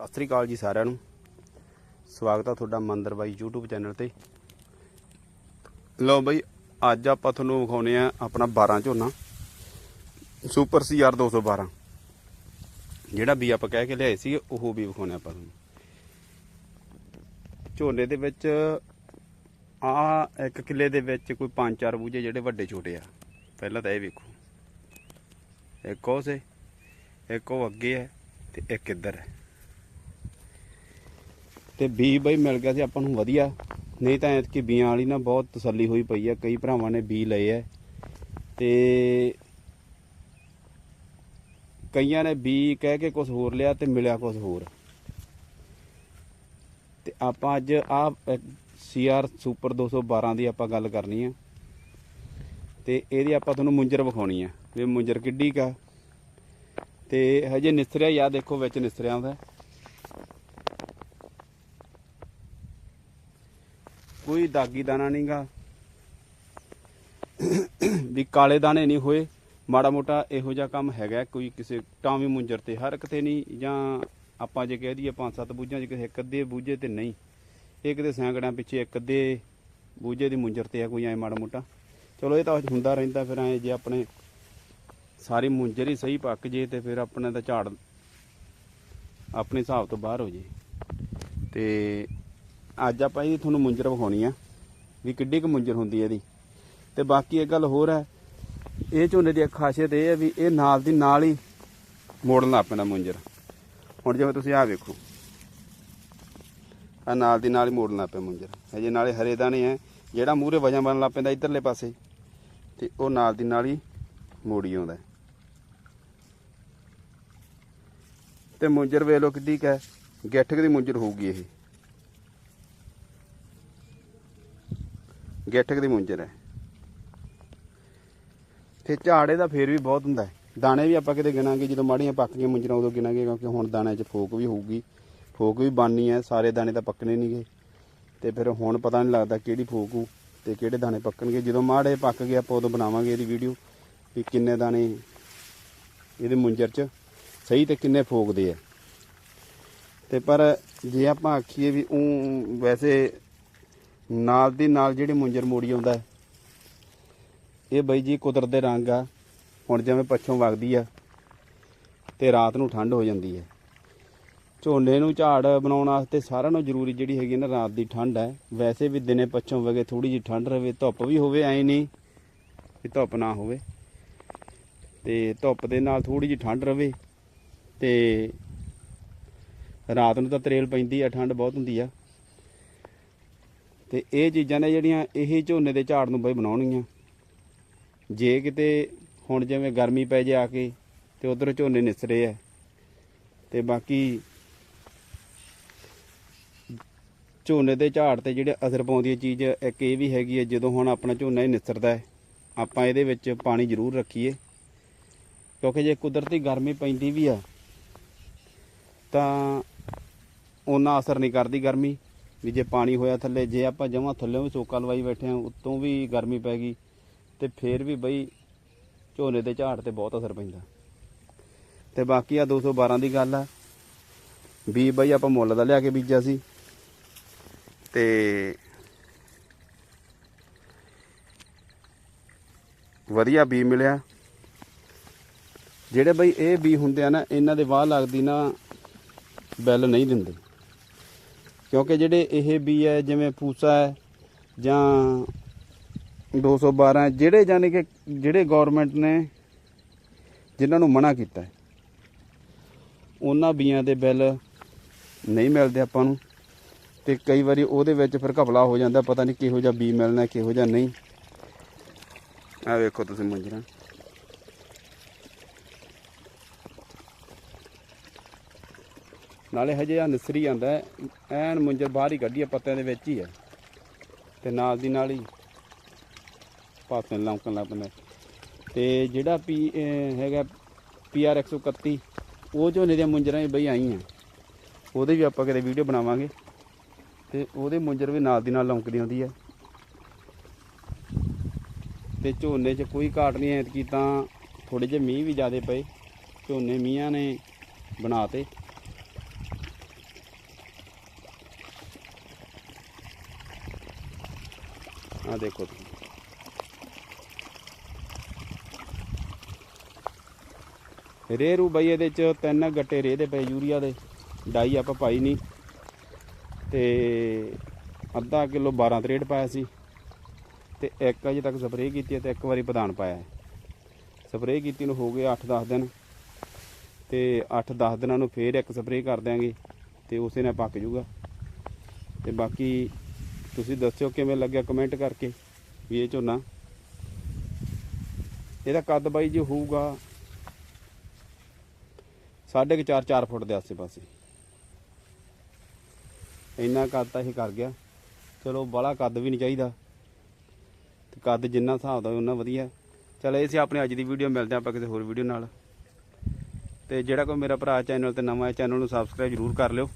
ਸਤਿ ਸ੍ਰੀ ਅਕਾਲ ਜੀ ਸਾਰਿਆਂ ਨੂੰ। ਸਵਾਗਤ ਆ ਤੁਹਾਡਾ ਮੰਦਰ ਬਾਈ YouTube ਚੈਨਲ ਤੇ। ਲਓ ਬਾਈ, ਅੱਜ ਆਪਾਂ ਤੁਹਾਨੂੰ ਵਿਖਾਉਨੇ ਆ ਆਪਣਾ 12 ਝੋਨਾ। ਸੁਪਰ ਸੀਆਰ 212 ਜਿਹੜਾ ਵੀ ਆਪਾਂ ਕਹਿ ਕੇ ਲਿਆਏ ਸੀ, ਉਹ ਵੀ ਵਿਖਾਉਨੇ ਆਪਾਂ ਤੁਹਾਨੂੰ। ਝੋਨੇ ਦੇ ਵਿੱਚ, ਆ ਇੱਕ ਕਿੱਲੇ ਦੇ ਵਿੱਚ ਕੋਈ 5-4 ਬੂਝੇ ਜਿਹੜੇ ਵੱਡੇ ਛੋਟੇ ਆ। ਪਹਿਲਾਂ ਤਾਂ ਇਹ ਵੇਖੋ। ਇੱਕ ਉਹ ਸੇ, ਇੱਕ ਉਹ ਅੱਗੇ ਹੈ ਤੇ ਇੱਕ ਇੱਧਰ ਹੈ। ਤੇ ਬੀ ਬਈ ਮਿਲ ਗਿਆ ਸੀ ਆਪਾਂ ਨੂੰ ਵਧੀਆ। ਨਹੀਂ ਤਾਂ ਐਤਕੀ ਬੀਆਂ ਵਾਲੀ ਨਾ ਬਹੁਤ ਤਸੱਲੀ ਹੋਈ ਪਈ ਆ, ਕਈ ਭਰਾਵਾਂ ਨੇ ਬੀ ਲਏ ਐ ਤੇ ਕਈਆਂ ਨੇ ਬੀ ਕਹਿ ਕੇ ਕੁਝ ਹੋਰ ਲਿਆ ਤੇ ਮਿਲਿਆ ਕੁਝ ਹੋਰ। ਤੇ ਆਪਾਂ ਅੱਜ ਆ ਸੀਆਰ ਸੁਪਰ 212 ਦੀ ਆਪਾਂ ਗੱਲ ਕਰਨੀ ਆ। ਤੇ ਇਹਦੀ ਆਪਾਂ ਤੁਹਾਨੂੰ ਮੁੰਜਰ ਵਿਖਾਉਣੀ ਆ, ਵੀ ਮੁੰਜਰ ਕਿੱਡੀ ਕਾ ਤੇ ਹਜੇ ਨਿਸਰਿਆ ਯਾ ਦੇਖੋ ਵਿੱਚ ਨਿਸਰਿਆ ਆਉਂਦਾ ਕੋਈ ਦਾਗੀ ਦਾਣਾ ਨਹੀਂਗਾ। ਵੀ ਕਾਲੇ ਦਾਣੇ ਨਹੀਂ ਹੋਏ, ਮਾੜਾ ਮੋਟਾ ਇਹੋ ਜਿਹਾ ਕੰਮ ਹੈਗਾ ਕੋਈ ਕਿਸੇ ਟਾਵੀ ਮੁੰਜਰ ਤੇ, ਹਰ ਇੱਕ ਤੇ ਨਹੀਂ, ਜਾਂ ਆਪਾਂ ਜੇ ਕਹਿ ਦਈਏ ਪੰਜ ਸੱਤ ਬੂਝਾਂ ਚ ਕਿਸੇ ਇੱਕ ਅੱਧੇ ਬੂਝੇ ਤੇ ਨਹੀਂ, ਇਹ ਕਿਤੇ ਸੈਂਕੜਿਆਂ ਪਿੱਛੇ ਇੱਕ ਅੱਧੇ ਬੂਝੇ ਦੀ ਮੁੰਜਰ ਤੇ ਆ ਕੋਈ ਐ ਮਾੜਾ ਮੋਟਾ। ਚਲੋ, ਇਹ ਤਾਂ ਹੁੰਦਾ ਰਹਿੰਦਾ, ਫਿਰ ਐ ਜੇ ਆਪਣੇ ਸਾਰੀ ਮੁੰਜਰ ਹੀ ਸਹੀ ਪੱਕ ਜੇ, ਤੇ ਫਿਰ ਆਪਣੇ ਤਾਂ ਝਾੜ, ਆਪਣੇ ਹਿਸਾਬ ਤੋਂ ਬਾਹਰ ਹੋ ਜੇ। ਤੇ ਅੱਜ ਆਪਾਂ ਇਹਦੀ ਤੁਹਾਨੂੰ ਮੁੰਜਰ ਵਿਖਾਉਣੀ ਆ, ਵੀ ਕਿੱਡੀ ਕੁ ਮੁੰਜਰ ਹੁੰਦੀ ਹੈ ਇਹਦੀ। ਤੇ ਬਾਕੀ ਇੱਕ ਗੱਲ ਹੋਰ ਹੈ ਇਹ ਝੋਨੇ ਦੀ ਇੱਕ ਖਾਸੀਅਤ ਇਹ ਹੈ ਵੀ ਇਹ ਨਾਲ ਦੀ ਨਾਲ ਹੀ ਮੋੜਨ ਲੱਗ ਪੈਂਦਾ ਮੁੰਜਰ। ਹੁਣ ਜਿਵੇਂ ਤੁਸੀਂ ਆਹ ਵੇਖੋ ਆ ਨਾਲ ਦੀ ਨਾਲ ਹੀ ਮੋੜਨ ਲੱਗ ਪਿਆ ਮੁੰਜਰ। ਹਜੇ ਨਾਲੇ ਹਰੇ ਦਾਣੇ ਹੈ ਜਿਹੜਾ ਮੂਹਰੇ ਵਜਨ ਬਣਨ ਲੱਗ ਪੈਂਦਾ ਇਧਰਲੇ ਪਾਸੇ, ਤੇ ਉਹ ਨਾਲ ਦੀ ਨਾਲ ਹੀ ਮੋੜੀ ਆਉਂਦਾ। ਹੈ। ਤੇ ਮੁੰਜਰ ਵੇਖ ਲਓ ਕਿੱਡੀ ਕੁ ਹੈ ਗਿੱਠਕ ਦੀ ਮੁੰਜਰ ਹੋਊਗੀ ਇਹ। ਗੇਠਕ ਦੀ ਮੁੰਜਰ ਹੈ। ਤੇ ਝਾੜੇ ਦਾ ਫੇਰ ਵੀ ਬਹੁਤ ਹੁੰਦਾ ਹੈ। ਦਾਣੇ ਵੀ ਆਪਾਂ ਕਿਤੇ ਗਿਣਾਂਗੇ, ਜਦੋਂ ਮਾੜੀਆਂ ਪੱਕ ਗਈਆਂ ਮੁੰਜਰਾਂ ਉਦੋਂ ਗਿਣਾਂਗੇ, ਕਿਉਂਕਿ ਹੁਣ ਦਾਣਿਆਂ 'ਚ ਫੋਕ ਵੀ ਹੋਊਗੀ। ਫੋਕ ਵੀ ਬਣਨੀ ਹੈ, ਸਾਰੇ ਦਾਣੇ ਤਾਂ ਪੱਕਣੇ ਨਹੀਂਗੇ ਤੇ ਫਿਰ ਹੁਣ ਪਤਾ ਨਹੀਂ ਲੱਗਦਾ ਕਿਹੜੀ ਫੋਕ ਹੋਊ ਤੇ ਕਿਹੜੇ ਦਾਣੇ ਪੱਕਣਗੇ। ਜਦੋਂ ਮਾੜੇ ਪੱਕ ਗਏ, ਆਪਾਂ ਉਦੋਂ ਬਣਾਵਾਂਗੇ ਇਹਦੀ ਵੀਡੀਓ ਵੀ ਕਿੰਨੇ ਦਾਣੇ ਇਹਦੇ ਮੁੰਜਰ 'ਚ ਸਹੀ ਤੇ ਕਿੰਨੇ ਫੋਕਦੇ ਆ। ਤੇ ਪਰ ਜੇ ਆਪਾਂ ਆਖੀਏ ਵੀ ਉਹ ਵੈਸੇ ਨਾਲ ਦੀ ਨਾਲ ਜਿਹੜੀ ਮੁੰਜਰ ਮੋੜੀ ਆਉਂਦਾ ਇਹ ਬਈ ਜੀ ਕੁਦਰਤ ਦੇ ਰੰਗ ਆ, ਹੁਣ ਜਿਵੇਂ ਪੱਛੋਂ ਵਗਦੀ ਆ ਤੇ ਰਾਤ ਨੂੰ ਠੰਡ ਹੋ ਜਾਂਦੀ ਹੈ। ਝੋਨੇ ਨੂੰ ਝਾੜ ਬਣਾਉਣ ਵਾਸਤੇ ਸਾਰਿਆਂ ਨੂੰ ਜ਼ਰੂਰੀ ਜਿਹੜੀ ਹੈਗੀ ਨਾ ਰਾਤ ਦੀ ਠੰਡ ਹੈ। ਵੈਸੇ ਵੀ ਦਿਨੇ ਪੱਛੋਂ ਵਗੇ ਥੋੜੀ ਜਿਹੀ ਠੰਡ ਰਵੇ, ਧੁੱਪ ਵੀ ਹੋਵੇ, ਐ ਨਹੀਂ ਕਿ ਧੁੱਪ ਨਾ ਹੋਵੇ। ਤੇ ਧੁੱਪ ਦੇ ਨਾਲ ਥੋੜੀ ਜਿਹੀ ਠੰਡ ਰਵੇ ਤੇ ਰਾਤ ਨੂੰ ਤਾਂ ਤਰੇਲ ਪੈਂਦੀ ਆ, ਠੰਡ ਬਹੁਤ ਹੁੰਦੀ ਆ। ਤੇ ਇਹ ਚੀਜ਼ਾਂ ਨੇ ਜਿਹੜੀਆਂ ਇਹ ਝੋਨੇ ਦੇ ਝਾੜ ਨੂੰ ਬਈ ਬਣਾਉਣਗੀਆਂ। ਜੇ ਕਿਤੇ ਹੁਣ ਜਿਵੇਂ ਗਰਮੀ ਪੈ ਜੇ ਆ ਕੇ ਤੇ ਉਧਰ ਝੋਨੇ ਨਿਸਰੇ ਆ ਤੇ ਬਾਕੀ ਝੋਨੇ ਦੇ ਝਾੜ ਤੇ ਜਿਹੜੇ ਅਸਰ ਪਾਉਂਦੀ ਹੈ ਚੀਜ਼, ਇੱਕ ਇਹ ਵੀ ਹੈਗੀ ਹੈ ਜਦੋਂ ਹੁਣ ਆਪਣਾ ਝੋਨਾ ਹੀ ਨਿਸਰਦਾ ਹੈ, ਆਪਾਂ ਇਹਦੇ ਵਿੱਚ ਪਾਣੀ ਜ਼ਰੂਰ ਰੱਖੀਏ। ਕਿਉਂਕਿ ਜੇ ਕੁਦਰਤੀ ਗਰਮੀ ਪੈਂਦੀ ਵੀ ਆ, ਤਾਂ ਉਹਨਾਂ ਅਸਰ ਨਹੀਂ ਕਰਦੀ ਗਰਮੀ। ਵੀ ਜੇ ਪਾਣੀ ਹੋਇਆ ਥੱਲੇ, ਜੇ ਆਪਾਂ ਜਮਾਂ ਥੱਲੇੋਂ ਵੀ ਸੋਕਾ ਲਵਾਈ ਬੈਠੇ ਆ, ਉੱਤੋਂ ਵੀ ਗਰਮੀ ਪੈ ਗਈ ਤੇ ਫੇਰ ਵੀ ਬਈ ਝੋਨੇ ਦੇ ਝਾੜ ਤੇ ਬਹੁਤ ਅਸਰ ਪੈਂਦਾ। ਤੇ ਬਾਕੀ ਆ 212 ਦੀ ਗੱਲ ਆ, ਵੀ ਬਈ ਆਪਾਂ ਮੁੱਲ ਦਾ ਲਿਆ ਕੇ ਬੀਜਿਆ ਸੀ ਤੇ ਵਧੀਆ ਬੀ ਮਿਲਿਆ। ਜਿਹੜੇ ਬਈ ਇਹ ਬੀ ਹੁੰਦੇ ਆ ਨਾ, ਇਹਨਾਂ ਦੇ ਵਾਹ ਲੱਗਦੀ ਨਾ, ਬਿੱਲ ਨਹੀਂ ਦਿੰਦੇ। ਕਿਉਂਕਿ ਜਿਹੜੇ ਇਹ ਬੀ ਹੈ ਜਿਵੇਂ ਪੂਸਾ ਹੈ ਜਾਂ 212 ਹੈ, ਜਿਹੜੇ ਜਾਨੀ ਕਿ ਜਿਹੜੇ ਗਵਰਨਮੈਂਟ ਨੇ ਜਿਨ੍ਹਾਂ ਨੂੰ ਮਨਾ ਕੀਤਾ ਹੈ ਉਹਨਾਂ ਬੀਆਂ ਦੇ ਬਿੱਲ ਨਹੀਂ ਮਿਲਦੇ ਆਪਾਂ ਨੂੰ ਤੇ ਕਈ ਵਾਰੀ ਉਹਦੇ ਵਿੱਚ ਫਿਰ ਘਪਲਾ ਹੋ ਜਾਂਦਾ ਪਤਾ ਨਹੀਂ ਕਿਹੋ ਜਿਹਾ ਬੀ ਮਿਲਣਾ ਕਿਹੋ ਜਿਹਾ ਨਹੀਂ। ਆ ਵੇਖੋ ਤੁਸੀਂ ਮੁੰਜਰਾ ਨਾਲੇ ਹਜੇ ਆ ਨਿਸਰੀ ਜਾਂਦਾ ਐਨ ਮੁੰਜਰ ਬਾਹਰ ਹੀ ਕੱਢੀ ਆ, ਪੱਤਿਆਂ ਦੇ ਵਿੱਚ ਹੀ ਹੈ ਤੇ ਨਾਲ ਦੀ ਨਾਲ ਹੀ ਪਾਸੇ ਨੂੰ ਲੰਕਣ ਲੱਗ ਪੈਂਦਾ ਤੇ ਜਿਹੜਾ ਪੀ ਅਹ ਹੈਗਾ ਪੀਆਰ 131 ਉਹ ਝੋਨੇ ਦੀਆਂ ਮੁੰਜਰਾਂ ਹੀ ਬਈ ਆਈਆਂ ਉਹਦੇ ਵੀ ਆਪਾਂ ਕਦੇ ਵੀਡੀਓ ਬਣਾਵਾਂਗੇ। ਤੇ ਉਹਦੇ ਮੁੰਜਰ ਵੀ ਨਾਲ ਦੀ ਨਾਲ ਲੌਂਕਦੀ ਆਉਂਦੀ ਹੈ। ਤੇ ਝੋਨੇ 'ਚ ਕੋਈ ਘਾਟ ਨਹੀਂ, ਐਤਕੀ ਤਾਂ ਥੋੜੇ ਜਿਹੇ ਮੀਂਹ ਵੀ ਜ਼ਿਆਦੇ ਪਏ। ਝੋਨੇ ਮੀਆਂ ਨੇ ਬਣਾਤੇ ਆ ਦੇਖੋ ਤੁਸੀਂ। ਰੇਹਰੂ ਬਈ ਇਹਦੇ ਚ ਤਿੰਨ ਗੱਟੇ ਰੇਹ ਦੇ ਪਏ ਯੂਰੀਆ ਦੇ, ਡਾਈ ਆਪਾਂ ਪਾਈ ਨਹੀਂ ਤੇ ਅੱਧਾ ਕਿਲੋ 12 ਤਰੇੜ ਪਾਇਆ ਸੀ। ਤੇ ਇੱਕ ਅਜੇ ਤੱਕ ਸਪਰੇਅ ਕੀਤੀ ਹੈ ਤੇ ਇੱਕ ਵਾਰੀ ਪ੍ਰਧਾਨ ਪਾਇਆ ਸਪਰੇਅ ਕੀਤੀ ਨੂੰ ਹੋ ਗਏ 8-10 ਦਿਨ। ਤੇ 8-10 ਦਿਨਾਂ ਨੂੰ ਫੇਰ ਇੱਕ ਸਪਰੇਅ ਕਰ ਦਿਆਂਗੇ ਤੇ ਉਸੇ ਨਾਲ ਪੱਕ ਜੂਗਾ। ਤੇ ਬਾਕੀ ਤੁਸੀਂ ਦੱਸਿਓ ਕਿਵੇਂ ਲੱਗਿਆ ਕਮੈਂਟ ਕਰਕੇ ਵੀ ਇਹ ਝੋਨਾ। ਇਹਦਾ ਕੱਦ ਬਾਈ ਜੇ ਹੋਊਗਾ ਸਾਢੇ ਕੁ ਚਾਰ 4 ਫੁੱਟ ਦੇ ਆਸੇ-ਪਾਸੇ। ਇੰਨਾ ਕੱਦ ਤਾਂ ਇਹ ਕਰ ਗਿਆ। ਚਲੋ ਬਾਹਲਾ ਕੱਦ ਵੀ ਨਹੀਂ ਚਾਹੀਦਾ। ਤੇ ਕੱਦ ਜਿੰਨਾ ਹਿਸਾਬ ਦਾ ਉਹਨਾਂ ਵਧੀਆ। ਚਲ ਇਹ ਸੀ ਆਪਣੇ ਅੱਜ ਦੀ ਵੀਡੀਓ ਮਿਲਦੇ ਆਪਾਂ ਕਿਸੇ ਹੋਰ ਵੀਡੀਓ ਨਾਲ। ਤੇ ਜਿਹੜਾ ਕੋਈ ਮੇਰਾ ਭਰਾ ਚੈਨਲ ਤੇ ਨਵਾਂ ਹੈ ਚੈਨਲ ਨੂੰ ਸਬਸਕ੍ਰਾਈਬ ਜ਼ਰੂਰ ਕਰ ਲਿਓ।